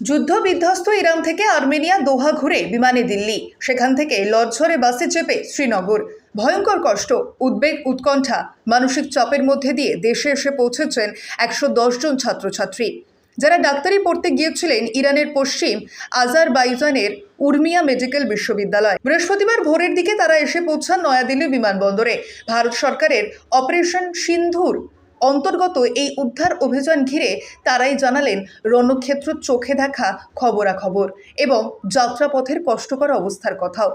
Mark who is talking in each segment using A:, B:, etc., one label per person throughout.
A: যুদ্ধ বিধ্বস্ত ইরান থেকে আর্মেনিয়া দোহা ঘুরে বিমানে দিল্লি। সেখান থেকে লজ্জরে বাসে চেপে শ্রীনগর। ভয়ঙ্কর কষ্ট, উদ্বেগ, উৎকণ্ঠা মানসিক চাপের মধ্যে দিয়ে দেশে এসে পৌঁছেছেন একশো দশ জন ছাত্রছাত্রী। যারা ডাক্তারি পড়তে গিয়েছিলেন ইরানের পশ্চিম আজারবাইজানের উর্মিয়া মেডিকেল বিশ্ববিদ্যালয়। বৃহস্পতিবার ভোরের দিকে তারা এসে পৌঁছান নয়াদিল্লি বিমানবন্দরে। ভারত সরকারের অপারেশন সিন্ধুর অন্তর্গত এই উদ্ধার অভিযান ঘিরে তারাই জানালেন, রণক্ষেত্র চোখে দেখা খবরাখবর এবং যাত্রাপথের কষ্টকর অবস্থার কথাও।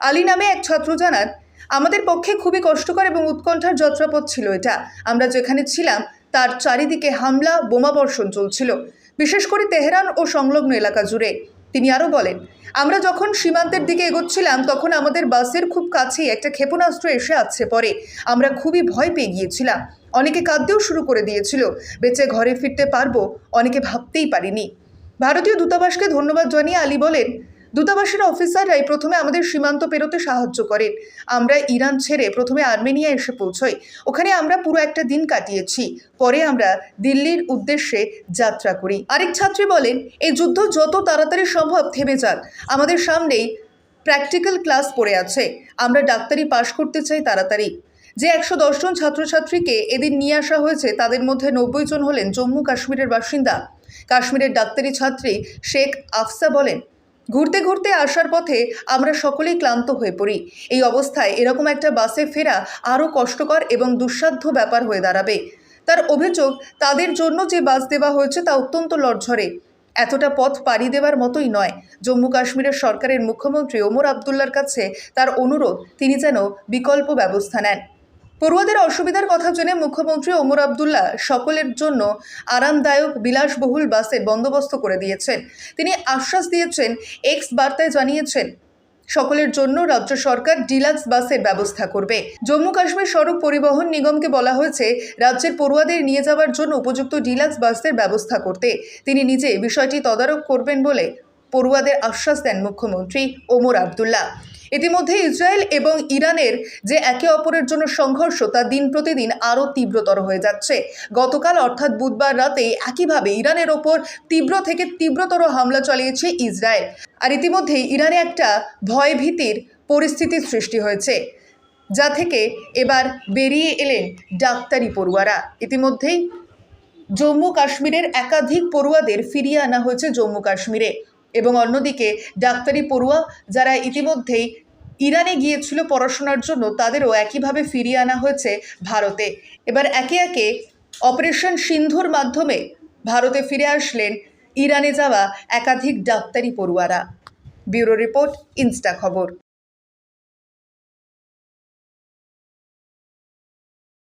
A: আলী নামে এক ছাত্র জানান, আমাদের পক্ষে খুবই কষ্টকর এবং উৎকণ্ঠার যাত্রাপথ ছিল এটা। আমরা যেখানে ছিলাম, তার চারিদিকে হামলা বোমাবর্ষণ চলছিল, বিশেষ করে তেহরান ও সংলগ্ন এলাকা জুড়ে। তিনি আরও বলেন, আমরা যখন সীমান্তের দিকে এগোচ্ছিলাম, তখন আমাদের বাসের খুব কাছেই একটা ক্ষেপণাস্ত্র এসে আছে পরে আমরা খুবই ভয় পেয়ে গিয়েছিলাম। অনেকে কাঁদতেও শুরু করে দিয়েছিল। বেঁচে ঘরে ফিরতে পারব, অনেকে ভাবতেই পারিনি। ভারতীয় দূতাবাসকে ধন্যবাদ জানিয়ে আলী বলেন, দূতাবাসের অফিসাররাই প্রথমে আমাদের সীমান্ত পেরোতে সাহায্য করেন। আমরা ইরান ছেড়ে প্রথমে আর্মেনিয়া এসে পৌঁছই। ওখানে আমরা পুরো একটা দিন কাটিয়েছি। পরে আমরা দিল্লির উদ্দেশ্যে যাত্রা করি। আরেক ছাত্রী বলেন, এই যুদ্ধ যত তাড়াতাড়ি সম্ভব থেমে যাক। আমাদের সামনেই প্র্যাকটিক্যাল ক্লাস পড়ে আছে। আমরা ডাক্তারি পাশ করতে চাই তাড়াতাড়ি। যে একশো দশজন ছাত্রছাত্রীকে এদিন নিয়ে আসা হয়েছে, তাদের মধ্যে নব্বই জন হলেন জম্মু কাশ্মীরের বাসিন্দা। কাশ্মীরের ডাক্তারি ছাত্রী শেখ আফসা বলেন, ঘুরতে ঘুরতে আসার পথে আমরা সকলেই ক্লান্ত হয়ে পড়ি। এই অবস্থায় এরকম একটা বাসে ফেরা আরও কষ্টকর এবং দুঃসাধ্য ব্যাপার হয়ে দাঁড়াবে। তার অভিযোগ, তাদের জন্য যে বাস দেওয়া হয়েছে তা অত্যন্ত লড়ঝরে এতটা পথ পাড়ি দেওয়ার মতোই নয়। জম্মু কাশ্মীরের সরকারের মুখ্যমন্ত্রী ওমর আবদুল্লার কাছে তার অনুরোধ, তিনি যেন বিকল্প ব্যবস্থা নেন। পড়ুয়াদের অসুবিধার কথা জেনে মুখ্যমন্ত্রী ওমর আবদুল্লাহ সকলের জন্য আরামদায়ক বিলাসবহুল বাসের বন্দোবস্ত করে দিয়েছেন। তিনি আশ্বাস দিয়েছেন, এক্স বার্তায় জানিয়েছেন, সকলের জন্য রাজ্য সরকার ডিলাক্স বাসের ব্যবস্থা করবে। জম্মু কাশ্মীর সড়ক পরিবহন নিগমকে বলা হয়েছে, রাজ্যের পড়ুয়াদের নিয়ে যাওয়ার জন্য উপযুক্ত ডিলাক্স বাসের ব্যবস্থা করতে। তিনি নিজে বিষয়টি তদারক করবেন বলে পড়ুয়াদের আশ্বাস দেন মুখ্যমন্ত্রী ওমর আবদুল্লাহ। ইতিমধ্যে ইসরায়েল এবং ইরানের যে একে অপরের জন্য সংঘর্ষ, তা দিন প্রতিদিন আরও তীব্রতর হয়ে যাচ্ছে। গতকাল, অর্থাৎ বুধবার রাতে একইভাবে ইরানের ওপর তীব্র থেকে তীব্রতর হামলা চালিয়েছে ইসরায়েল। আর ইতিমধ্যেই ইরানে একটা ভয়ভীতির পরিস্থিতির সৃষ্টি হয়েছে, যা থেকে এবার বেরিয়ে এলেন ডাক্তারি পড়ুয়ারা। ইতিমধ্যেই জম্মু কাশ্মীরের একাধিক পড়ুয়াদের ফিরিয়ে আনা হয়েছে জম্মু কাশ্মীরে। এবং অন্যদিকে ডাক্তারি পড়ুয়া যারা ইতিমধ্যেই ইরানে গিয়েছিল পড়াশোনার জন্য, তাদেরও একইভাবে ফিরিয়ে আনা হয়েছে ভারতে। এবার একে একে অপারেশন সিন্ধুর মাধ্যমে ভারতে ফিরে আসলেন ইরানে যাওয়া একাধিক ডাক্তারি পড়ুয়ারা। ব্যুরো রিপোর্ট, ইনস্টা খবর।